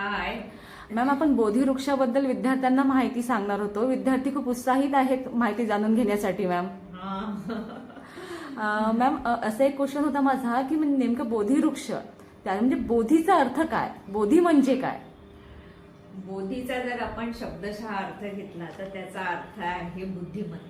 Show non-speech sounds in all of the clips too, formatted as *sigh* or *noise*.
हाय. Ma'am आपण बोधी वृक्षाबद्दल विद्यार्थ्यांना माहिती सांगणार होतो. विद्यार्थी खूप उत्साहित आहेत माहिती जाणून घेण्यासाठी मॅम. मॅम असा एक क्वेश्चन होता माझा की म्हणजे नेमकं बोधी वृक्ष त्या म्हणजे बोधीचा अर्थ काय? बोधी म्हणजे काय? बोधीचा जर आपण शब्दशः अर्थ घेतला तर त्याचा अर्थ आहे बुद्धिमत्ता.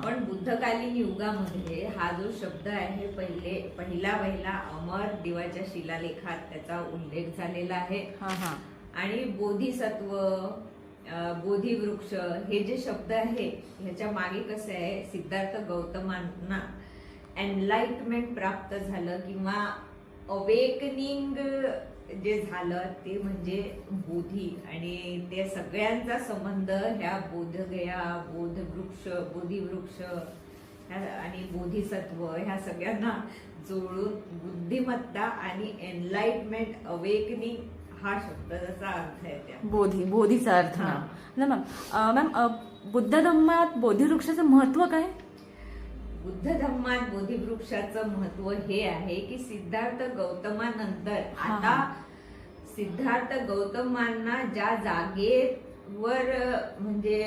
पण बुद्धकालीन युगामध्ये हा जो शब्द आहे पहिले पहिला पहिला अमर दिवाच्या शिलालेखात त्याचा उल्लेख झालेला आहे. हा हा. आणि बोधिसत्व बोधिवृक्ष हे जे शब्द आहे ह्याच्या मागे कसं आहे सिद्धार्थ गौतमांना एनलाइटमेंट प्राप्त झालं किंवा अवेकनिंग जे झालं ते म्हणजे बोधी आणि ते सगळ्यांचा संबंध ह्या बोधगया बोधवृक्ष बोधिवृक्ष ह्या- आणि बोधिसत्व ह्या सगळ्यांना जोडून बुद्धिमत्ता आणि एनलाइटमेंट अवेकनिंग हा शब्दाचा अर्थ आहे त्या बोधी बोधीचा अर्थ. ना मॅम. मॅम बुद्ध धर्मात बोधी वृक्षाचं महत्त्व काय? बुद्ध धर्मात बोधिवृक्षाचं महत्त्व हे आहे की सिद्धार्थ गौतमानंतर आता. सिद्धार्थ गौतमांना ज्या जागेवर म्हणजे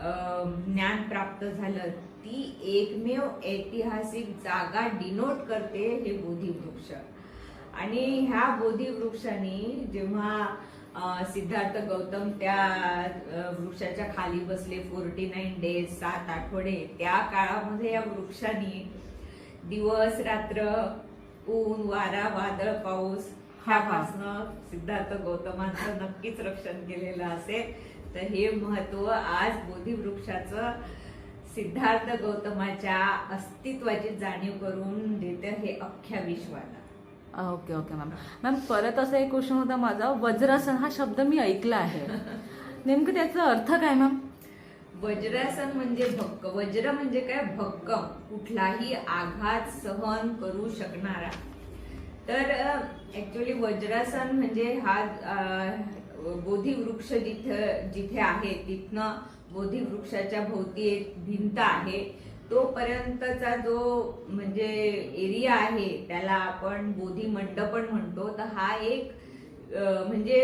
अं, ज्ञान प्राप्त झालं ती एकमेव ऐतिहासिक जागा डिनोट करते हे बोधिवृक्ष आणि ह्या बोधिवृक्षाने जेव्हा सिद्धार्थ गौतम त्या वृक्षाच्या खाली बसले फोर्टी नाईन डेज सात आठवडे. त्या काळामध्ये या वृक्षाने दिवस रात्र ऊन वारा वादळ पाऊस हा, ह्यापासनं सिद्धार्थ गौतमांचं नक्कीच रक्षण केलेलं असेल. तर हे महत्त्व आज बोधीवृक्षाचं सिद्धार्थ गौतमाच्या अस्तित्वाची जाणीव करून देतं हे अख्ख्या विश्वाला ओके ओके मॅम मॅम परत असा एक क्वेश्चन होता माझा. वज्रासन हा शब्द मी ऐकला आहे. नेमकं त्याचा अर्थ काय मॅम वज्रासन म्हणजे भक्क. वज्र म्हणजे काय? भक्कम कुठलाही आघात सहन करू शकणारा. तर ऍक्च्युली वज्रासन म्हणजे हा बोधी वृक्ष जिथं जिथे आहे तिथनं बोधिवृक्षाच्या भोवती एक भिंत आहे. तोपर्यंतचा जो म्हणजे एरिया आहे त्याला आपण बोधी पण म्हणतो तर हा एक म्हणजे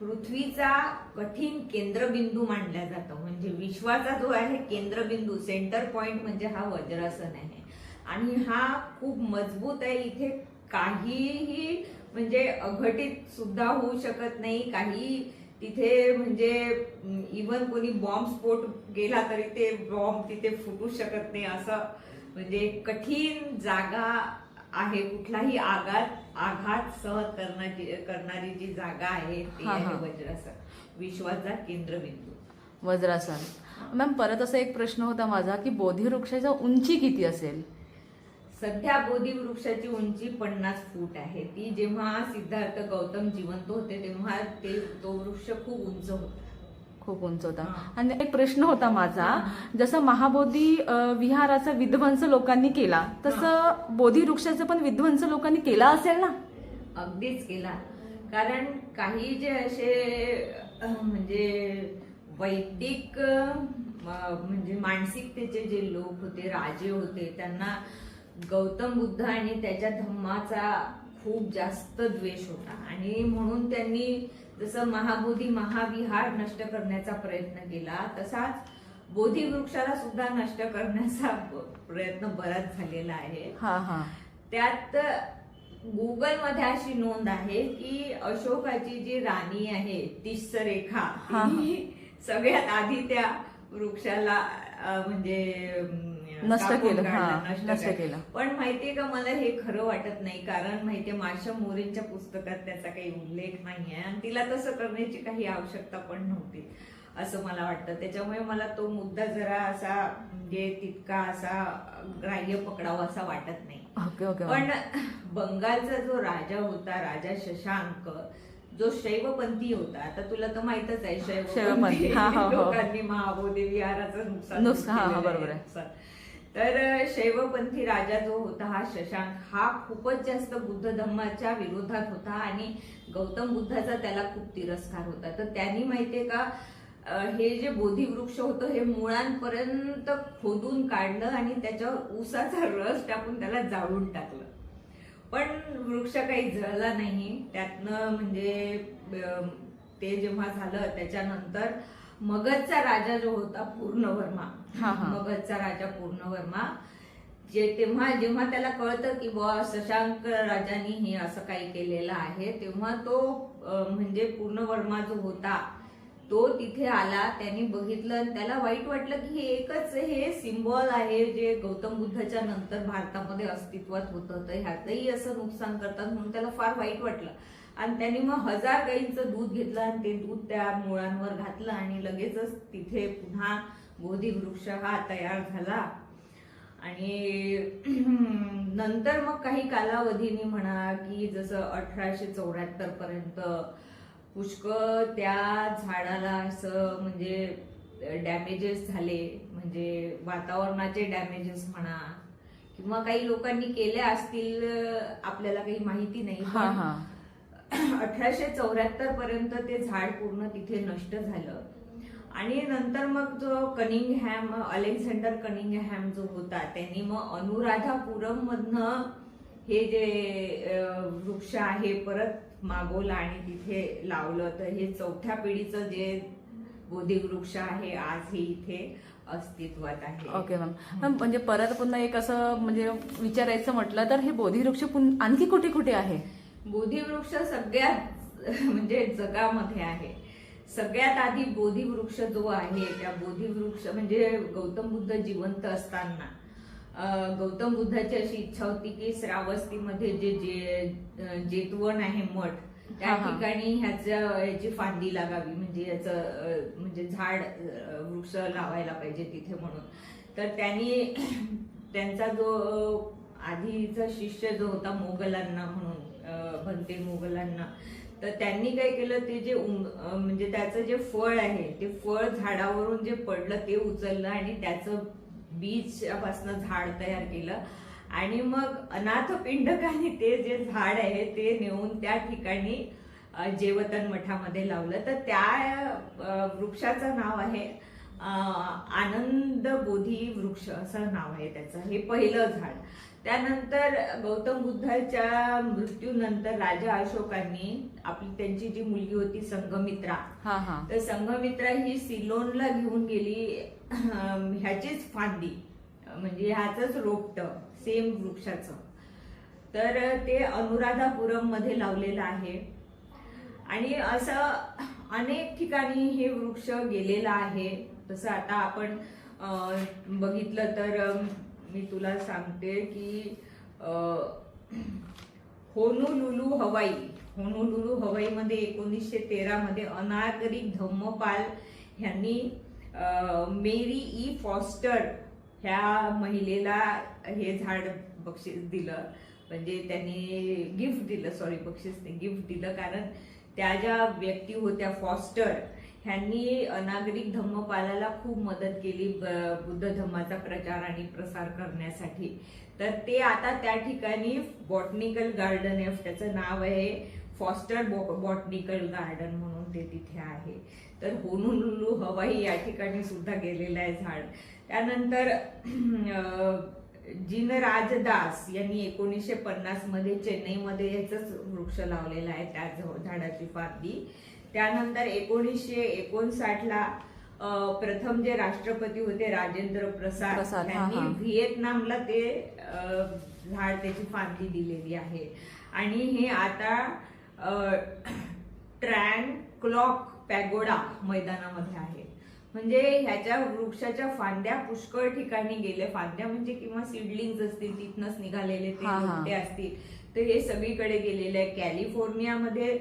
पृथ्वीचा कठीण केंद्रबिंदू मानला जातो. म्हणजे विश्वाचा जो आहे केंद्रबिंदू सेंटर पॉइंट म्हणजे हा वज्रासन आहे. आणि हा खूप मजबूत आहे. इथे काहीही म्हणजे अघटित सुद्धा होऊ शकत नाही. काही तिथे म्हणजे इवन कोणी बॉम्ब स्फोट गेला तरी ते बॉम्ब तिथे फुटू शकत नाही असं म्हणजे कठीण जागा आहे. कुठलाही आघात आघात सहन करण्याची करणारी जी जागा आहे ती आहे. वज्रासन. विश्वाचा केंद्रबिंदू. वज्रासन. मॅम परत असा एक प्रश्न होता माझा की बोधी वृक्षाची उंची किती असेल? सध्या बोधी वृक्षाची उंची पन्नास फूट आहे. ती जेव्हा सिद्धार्थ गौतम जिवंत होते तेव्हा ते तो वृक्ष खूप उंच होता. खूप उंच होता. आणि एक प्रश्न होता माझा जसं महाबोधी विहाराचा विध्वंस लोकांनी केला तसं बोधी वृक्षाचा पण विध्वंस लोकांनी केला असेल ना? अगदीच केला. कारण काही जे असे म्हणजे वैदिक म्हणजे मानसिकतेचे जे लोक होते राजे होते त्यांना गौतम बुद्ध आणि त्याच्या धम्माचा खूप जास्त द्वेष होता. आणि म्हणून त्यांनी जसं महाबोधी महाविहार नष्ट करण्याचा प्रयत्न केला तसाच बोधी वृक्षाला सुद्धा नष्ट करण्याचा प्रयत्न बराच झालेला आहे. त्यात गुगलमध्ये अशी नोंद आहे की अशोकाची जी राणी आहे तिस्स रेखा हा. ती सगळ्यात आधी त्या वृक्षाला म्हणजे नष्ट केलं, हा, नष्ट केलं. पण माहितीये का मला हे खरं वाटत नाही कारण माहितीये माशा मोरेंच्या पुस्तकात त्याचा काही उल्लेख नाहीये आणि तिला तसं करण्याची काही आवश्यकता पण नव्हती असं मला वाटतं त्याच्यामुळे मला तो मुद्दा जरा असा म्हणजे तितका असा ग्राह्य पकडावा असा वाटत नाही ओके ओके पण बंगालचा जो राजा होता राजा शशांक जो शैवपंथी होता आता तुला तर माहितच आहे शैवपंथी, हा. लोकांनी महाबोधी विहाराचं नुकसान नुकसान. बरोबर आहे. तर शैवपंथी राजा जो होता हा शशांक हा खूपच जास्त बुद्ध धर्माच्या विरोधात होता आणि गौतम बुद्धाचा त्याला खूप तिरस्कार होता. तर त्यांनी माहितीये का हे जे बोधीवृक्ष होतं हे मुळांपर्यंत खोदून काढलं आणि त्याच्यावर ऊसाचा रस टाकून त्याला जाळून टाकलं. पण वृक्ष काही जळला नाही. त्यातनं म्हणजे ते जेव्हा झालं त्याच्यानंतर मगधचा राजा जो होता पूर्णवर्मा. मगधचा राजा पूर्णवर्मा. जे तेव्हा जेव्हा त्याला कळतं की बुवा शशांक राजांनी हे असं काही केलेलं आहे तेव्हा तो म्हणजे पूर्णवर्मा जो होता तो तिथे आला त्यांनी बघितलं आणि त्याला वाईट वाटलं की हे एकच हे सिम्बॉल आहे जे गौतम बुद्धाच्या नंतर भारतामध्ये अस्तित्वात होतं. तर ह्यातही असं नुकसान करतात म्हणून त्याला फार वाईट वाटलं. आणि त्यांनी मग हजार गाईंचं दूध घेतलं आणि ते दूध त्या मुळांवर घातलं आणि लगेचच तिथे पुन्हा बोधी वृक्ष हा तयार झाला. आणि *clears throat* नंतर मग काही कालावधीने म्हणा की जसं अठराशे चौऱ्याहत्तर पर्यंत पुष्कळ त्या झाडाला असं म्हणजे डॅमेजेस झाले. म्हणजे वातावरणाचे डॅमेजेस म्हणा किंवा काही लोकांनी केले असतील आपल्याला काही माहिती नाही. अठराशे चौऱ्याहत्तर पर्यंत ते झाड पूर्ण तिथे नष्ट झालं. आणि नंतर मग जो कनिंगहॅम अलेक्झांडर कनिंगहॅम जो होता त्यांनी मग अनुराधापुरम मधनं हे जे वृक्ष आहे परत मागवलं आणि तिथे लावलं. तर हे चौथ्या पिढीचं जे बोधी वृक्ष आहे आज हे इथे अस्तित्वात आहे. Okay ma'am. मॅम म्हणजे परत पुन्हा एक असं म्हणजे विचारायचं म्हटलं तर हे बोधी वृक्ष आणखी कुठे कुठे आहे? बोधिवृक्ष सगळ्यात *laughs* म्हणजे जगामध्ये आहे सगळ्यात आधी बोधिवृक्ष जो आहे त्या बोधिवृक्ष म्हणजे गौतम बुद्ध जिवंत असताना गौतम बुद्धाची अशी इच्छा होती की श्रावस्तीमध्ये जे जे जेतवण आहे मठ त्या. ठिकाणी ह्याच्या याची फांदी लागावी म्हणजे याचं म्हणजे झाड वृक्ष लावायला पाहिजे तिथे म्हणून तर त्यांनी *clears throat* त्यांचा जो आधीचा शिष्य जो होता मोगलांना म्हणून बनते भंते मोगलांना तर त्यांनी काय केलं ते जे उंग म्हणजे त्याचं जे फळ आहे ते फळ झाडावरून जे पडलं ते उचललं आणि त्याचं बीजपासून झाड तयार केलं. आणि मग अनाथ पिंडकाने ते जे झाड आहे ते नेऊन त्या ठिकाणी जेवतन मठामध्ये लावलं. तर त्या वृक्षाचं नाव आहे आनंद बोधी वृक्ष असं नाव आहे त्याचं. हे पहिलं झाड. त्यानंतर गौतम बुद्धाच्या मृत्यूनंतर राजा अशोकांनी आपली त्यांची जी मुलगी होती संघमित्रा हा हा. तर संघमित्रा ही सिलोनला घेऊन गेली ह्याचीच फांदी म्हणजे ह्याच रोपट सेम वृक्षाचं. तर ते अनुराधापुरममध्ये लावलेलं आहे. आणि असं अनेक ठिकाणी हे वृक्ष गेलेलं आहे. तसं आता आपण बघितलं तर मी तुला सांगते की होनुलुलू हवाई होनुलुलू हवाईमध्ये एकोणीसशे तेरामध्ये अनागरिक धम्मपाल ह्यांनी मेरी ई फॉस्टर ह्या महिलेला हे झाड बक्षीस दिलं. म्हणजे त्यांनी गिफ्ट दिलं सॉरी बक्षीस नाही गिफ्ट दिलं. कारण त्या ज्या व्यक्ती होत्या फॉस्टर ह्यांनी नागरिक धम्मपालाला खूप मदत केली बुद्ध धम्माचा प्रचार आणि प्रसार करण्यासाठी. तर ते आता त्या ठिकाणी बॉटनिकल गार्डन आहे त्याचं नाव आहे फॉस्टर बॉटनिकल गार्डन म्हणून ते तिथे आहे. तर होनुलुलू हवाई या ठिकाणी सुद्धा गेलेलं आहे झाड. त्यानंतर जिनराजदास यांनी एकोणीसशे पन्नासमध्ये चेन्नईमध्ये याचंच वृक्ष लावलेला आहे त्या झाडाची फांदी त्यानंतर एकोणीसशे एकोणसाठ ला अं, प्रथम जे राष्ट्रपती होते राजेंद्र प्रसाद प्रसाद, यांनी हा. व्हिएतनामला ते झाड त्याची फांदी दिलेली आहे. आणि हे आता ट्रँग क्लॉक पॅगोडा मैदानामध्ये आहे. म्हणजे ह्याच्या वृक्षाच्या फांद्या पुष्कळ ठिकाणी गेले फांद्या म्हणजे किंवा सिडलिंग्स असतील तिथनच निघालेले ते असतील. तर हे सगळीकडे गेलेले आहे. कॅलिफोर्नियामध्ये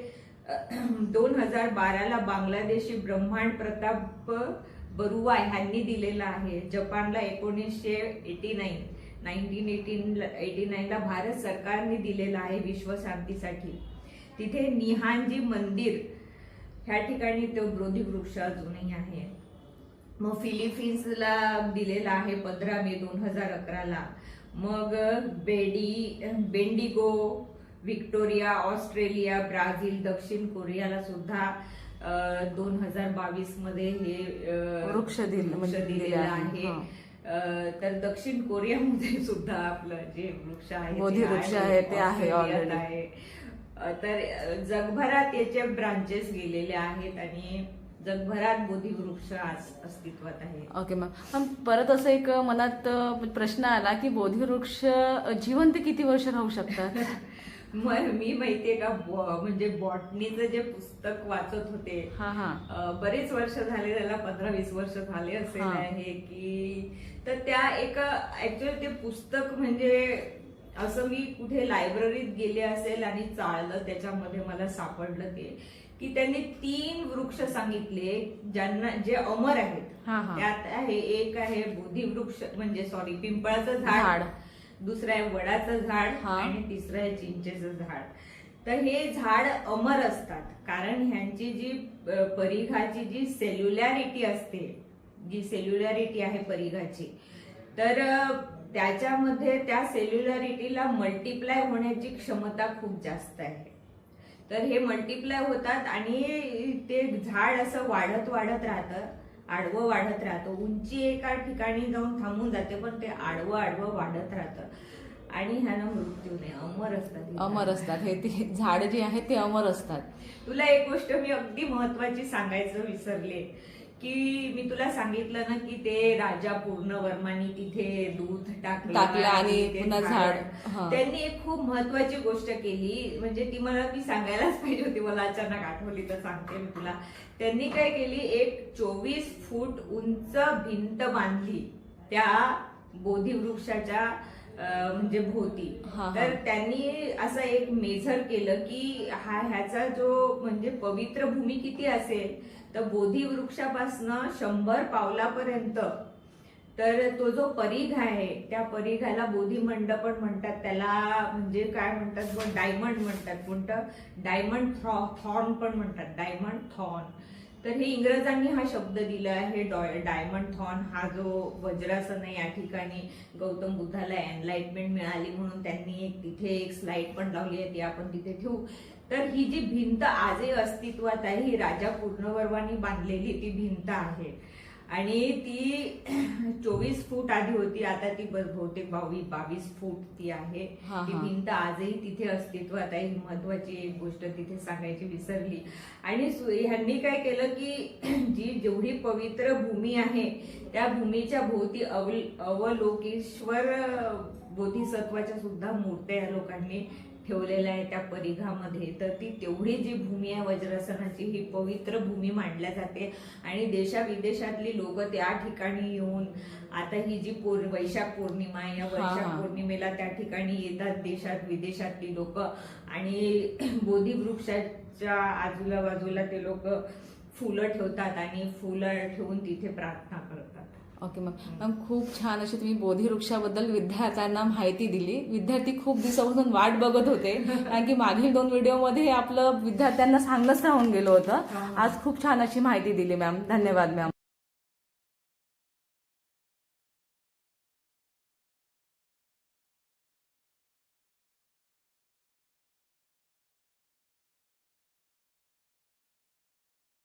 दोन हजार बाराला बांगलादेशी ब्रह्मांड प्रताप बरुवा ह्यांनी दिलेला आहे. जपानला एकोणीसशे eighty nine nineteen eighteen eighty नाईनला Bharat सरकारने दिलेला आहे विश्वशांतीसाठी तिथे निहानजी मंदिर ह्या ठिकाणी तो बोधी वृक्ष अजूनही आहे. मग फिलिपिन्सला दिलेला आहे पंधरा मे दोन हजार अकराला. मग बेडी बेंडिगो व्हिक्टोरिया ऑस्ट्रेलिया ब्राझील दक्षिण कोरियाला सुद्धा दोन हजार बावीसमध्ये हे वृक्ष दिलं- म्हणजे वृक्ष दिलेलं आहे. तर दक्षिण कोरियामध्ये *laughs* सुद्धा आपलं जे वृक्ष आहे वृक्ष आहे, ते आहे. आहे. तर जगभरात याचे ब्रांचेस गेलेले आहेत आणि जगभरात बोधी वृक्ष आज अस्तित्वात आहे ओके मॅम मॅम परत असं एक मनात प्रश्न आला की बोधी वृक्ष जिवंत किती वर्ष राहू शकतात? *laughs* मग मी माहितीये का म्हणजे बॉटनीचं जे पुस्तक वाचत होते हा हा बरेच वर्ष झाले त्याला पंधरा वीस वर्ष झाले असेल हा. आहे की तर त्या एक ऍक्च्युअली ते पुस्तक म्हणजे असं मी कुठे लायब्ररीत गेले असेल आणि चाळलं त्याच्यामध्ये मला सापडलं ते की त्यांनी तीन वृक्ष सांगितले ज्यांना जे अमर आहेत त्यात आहे एक आहे बोधी वृक्ष म्हणजे सॉरी पिंपळाचं झाड. दुसरं आहे वडाचं झाड हा. आणि तिसरं आहे चिंचेचं झाड. तर हे झाड अमर असतात. कारण ह्यांची जी परिघाची जी सेल्युलॅरिटी असते जी सेल्युलॅरिटी आहे परिघाची तर त्याच्यामध्ये त्या सेल्युलॅरिटीला मल्टिप्लाय होण्याची क्षमता खूप जास्त आहे. तर हे मल्टिप्लाय होतात आणि ते झाड असं वाढत वाढत राहतं. आडवं वाढत राहतं. उंची एका ठिकाणी जाऊन थांबून जाते पण ते आडवं आडवं वाढत राहतं. आणि ह्यानं मृत्यू नाही अमर असतात अमर. असतात. हे ते झाड जे आहेत ते अमर असतात. तुला एक गोष्ट मी अगदी महत्वाची सांगायचं विसरले. की मी तुला सांगितलं ना की ते राजा पूर्णवर्मानी तिथे दूध टाकलं टाकलं आणि ते पुन्हा झाड, हा. त्यांनी एक खूप महत्वाची गोष्ट केली. म्हणजे ती मला मी सांगायलाच पाहिजे होती. मला अचानक आठवली तर सांगते मी तुला. त्यांनी काय केली? एक चोवीस फूट उंच भिंत बांधली त्या बोधी वृक्षाच्या अं, म्हणजे भोवती. हा, हा. तर त्यांनी असं एक मेझर केलं की हा ह्याचा जो म्हणजे पवित्र भूमी किती असेल तर बोधी वृक्षापासनं शंभर पावलापर्यंत. तर तो जो परीघ आहे त्या परीघाला बोधी मंडपण म्हणतात. त्याला म्हणजे काय म्हणतात? डायमंड म्हणतात. कोणतं? डायमंड थॉर्न पण म्हणतात. डायमंड थॉर्न तर हे इंग्रजांनी हा शब्द दिला आहे. डायमंड थॉर्न हा जो वज्रासन आहे या ठिकाणी गौतम बुद्धाला एनलाइटमेंट मिळाली म्हणून त्यांनी एक तिथे एक स्लाईड पण लावली आहे. ती आपण तिथे ठेवू. तर ही जी भिंत आजही अस्तित्वात आहे ही राजा पूर्णवर्वानी बांधलेली ती भिंत आहे. आणि ती *clears throat* चोवीस फूट आधी होती आता ती बहुतेक बावीस बावीस फूट ती आहे. ती. भिंत आजही तिथे अस्तित्वात आहे महत्वाची एक गोष्ट तिथे सांगायची विसरली. आणि ह्यांनी काय केलं की *clears throat* जी जेवढी पवित्र भूमी आहे त्या भूमीच्या भोवती अवल अवलोकेश्वर बोधिसत्वाच्या सुद्धा मूर्त्या या लोकांनी ठेवलेल्या आहे त्या परिघामध्ये. तर ती तेवढी जी भूमी आहे वज्रासनाची ही पवित्र भूमी मानल्या जाते. आणि देशाविदेशातली लोक त्या ठिकाणी येऊन आता ही जी पौर वैशाख पौर्णिमा आहे या वैशाख. पौर्णिमेला त्या ठिकाणी येतात देशात विदेशातली लोक. आणि *clears throat* बोधी वृक्षाच्या आजूला बाजूला ते लोक फुलं ठेवतात आणि फुलं ठेवून तिथे प्रार्थना करतात. ओके मॅम मॅम खूप छान अशी तुम्ही बोधी वृक्षाबद्दल विद्यार्थ्यांना माहिती दिली. विद्यार्थी खूप दिवसापासून वाट बघत होते. *laughs* कारण की मागील दोन व्हिडिओमध्ये आपलं विद्यार्थ्यांना सांगणंच राहून गेलं होतं. आज खूप छान अशी माहिती दिली मॅम धन्यवाद मॅम